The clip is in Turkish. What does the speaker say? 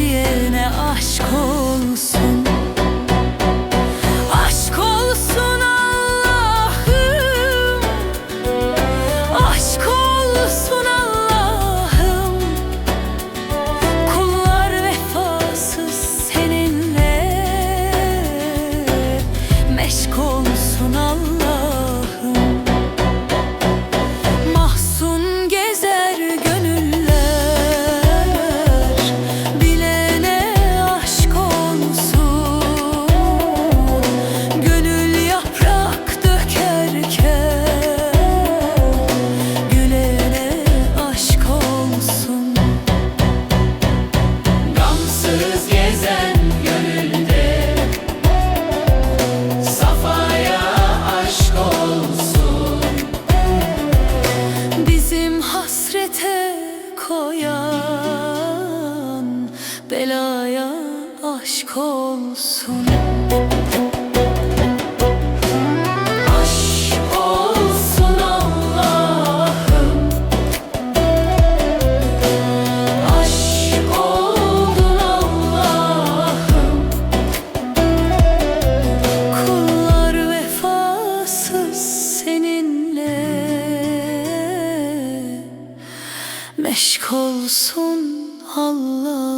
diyene aşk olsun. Aşk olsun Allah'ım. Aşk olsun Allah'ım. Kullar vefasız seninle. Meşk olsun Allah. dünyaya aşk olsun. Aşk olsun Allah'ım. Aşk oldun Allah'ım. Kullar vefasız seninle. Meşk olsun Allah